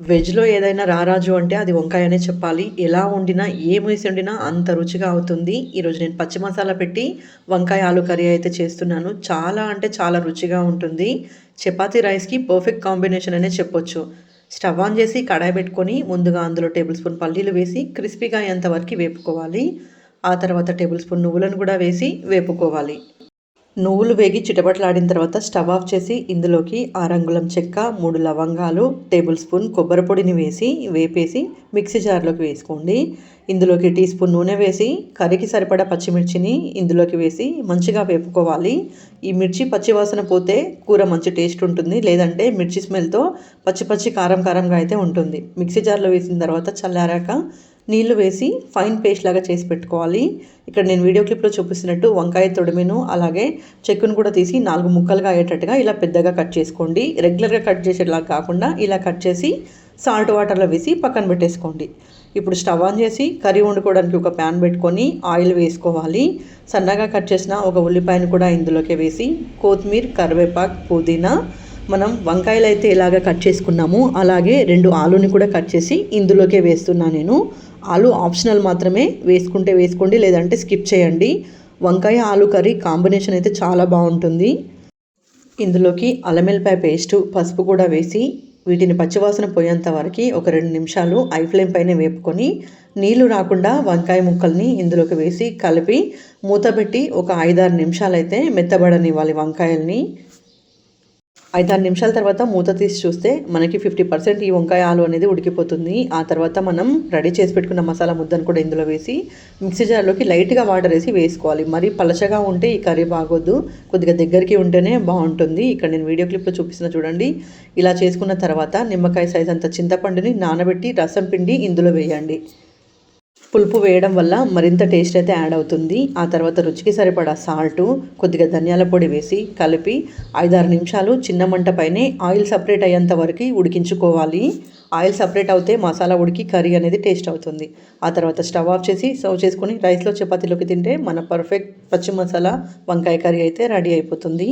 వెజ్‌లో ఏదైనా రారాజు అంటే అది వంకాయ అనే చెప్పాలి. ఎలా వండినా, ఏమేసి వండినా అంత రుచిగా అవుతుంది. ఈరోజు నేను పచ్చి మసాలా పెట్టి వంకాయ ఆలు కర్రీ అయితే చేస్తున్నాను. చాలా అంటే చాలా రుచిగా ఉంటుంది. చపాతీ రైస్‌కి పర్ఫెక్ట్ కాంబినేషన్ అనే చెప్పొచ్చు. స్టవ్ ఆన్ చేసి కడాయి పెట్టుకొని ముందుగా అందులో టేబుల్ స్పూన్ పల్లీలు వేసి క్రిస్పీగా అయ్యేంత వరకు వేపుకోవాలి. ఆ తర్వాత టేబుల్ స్పూన్ నువ్వులను కూడా వేసి వేపుకోవాలి. నువ్వులు వేగి చిటపటలాడిన తర్వాత స్టవ్ ఆఫ్ చేసి ఇందులోకి ఆరంగుళం చెక్క మూడు లవంగాలు టేబుల్ స్పూన్ కొబ్బరి పొడిని వేసి వేపేసి మిక్సీ జార్లోకి వేసుకోండి. ఇందులోకి టీ స్పూన్ నూనె వేసి కర్రీకి సరిపడా పచ్చిమిర్చిని ఇందులోకి వేసి మంచిగా వేపుకోవాలి. ఈ మిర్చి పచ్చి వాసన పోతే కూర మంచి టేస్ట్ ఉంటుంది లేదంటే మిర్చి స్మెల్తో పచ్చి పచ్చి కారం కారంగా అయితే ఉంటుంది. మిక్సీ జార్లో వేసిన తర్వాత చల్లారాక నీళ్ళు వేసి ఫైన్ పేస్ట్ లాగా చేసి పెట్టుకోవాలి. ఇక్కడ నేను వీడియో క్లిప్లో చూపిస్తున్నట్టు వంకాయ తొడిమిను అలాగే చెక్కును కూడా తీసి నాలుగు ముక్కలుగా అయ్యేటట్టుగా ఇలా పెద్దగా కట్ చేసుకోండి. రెగ్యులర్గా కట్ చేసేలా కాకుండా ఇలా కట్ చేసి సాల్ట్ వాటర్లో వేసి పక్కన పెట్టేసుకోండి. ఇప్పుడు స్టవ్ ఆన్ చేసి కర్రీ వండుకోవడానికి ఒక ప్యాన్ పెట్టుకొని ఆయిల్ వేసుకోవాలి. సన్నగా కట్ చేసిన ఒక ఉల్లిపాయను కూడా ఇందులోకి వేసి కొత్తిమీర కరివేపాకు పుదీనా మనం వంకాయలు అయితే ఇలాగ కట్ చేసుకున్నాము. అలాగే రెండు ఆలుని కూడా కట్ చేసి ఇందులోకే వేస్తున్నా నేను. ఆలు ఆప్షనల్ మాత్రమే. వేసుకుంటే వేసుకోండి లేదంటే స్కిప్ చేయండి. వంకాయ ఆలు కర్రీ కాంబినేషన్ అయితే చాలా బాగుంటుంది. ఇందులోకి అల్లమెల్లిపాయ పేస్టు పసుపు కూడా వేసి వీటిని పచ్చివాసన పోయేంత వరకు ఒక రెండు నిమిషాలు ఐ ఫ్లేమ్ పైన వేపుకొని నీళ్ళు రాకుండా వంకాయ ముక్కల్ని ఇందులోకి వేసి కలిపి మూత పెట్టి ఒక ఐదారు నిమిషాలు అయితే మెత్తబడనివ్వాలి వంకాయల్ని. ఐదు ఆరు నిమిషాల తర్వాత మూత తీసి చూస్తే మనకి ఫిఫ్టీ పర్సెంట్ ఈ వంకాయ ఆలు అనేది ఉడికిపోతుంది. ఆ తర్వాత మనం రెడీ చేసి పెట్టుకున్న మసాలా ముద్దను కూడా ఇందులో వేసి మిక్సీ జార్లోకి లైట్గా వాటర్ వేసి వేసుకోవాలి. మరి పలచగా ఉంటే ఈ కర్రీ బాగోద్దు కొద్దిగా దగ్గరికి ఉంటేనే బాగుంటుంది. ఇక్కడ నేను వీడియో క్లిప్లో చూపిస్తున్న చూడండి. ఇలా చేసుకున్న తర్వాత నిమ్మకాయ సైజ్ అంత చింతపండుని నానబెట్టి రసం పిండి ఇందులో వేయండి. పులుపు వేయడం వల్ల మరింత టేస్ట్ అయితే యాడ్ అవుతుంది. ఆ తర్వాత రుచికి సరిపడా సాల్టు కొద్దిగా ధనియాల పొడి వేసి కలిపి ఐదారు నిమిషాలు చిన్న మంట పైనే ఆయిల్ సపరేట్ అయ్యేంత వరకు ఉడికించుకోవాలి. ఆయిల్ సపరేట్ అవుతే మసాలా ఉడికి కర్రీ అనేది టేస్ట్ అవుతుంది. ఆ తర్వాత స్టవ్ ఆఫ్ చేసి సర్వ్ చేసుకొని రైస్లో చపాతీలోకి తింటే మన పర్ఫెక్ట్ పచ్చి మసాలా వంకాయ కర్రీ అయితే రెడీ అయిపోతుంది.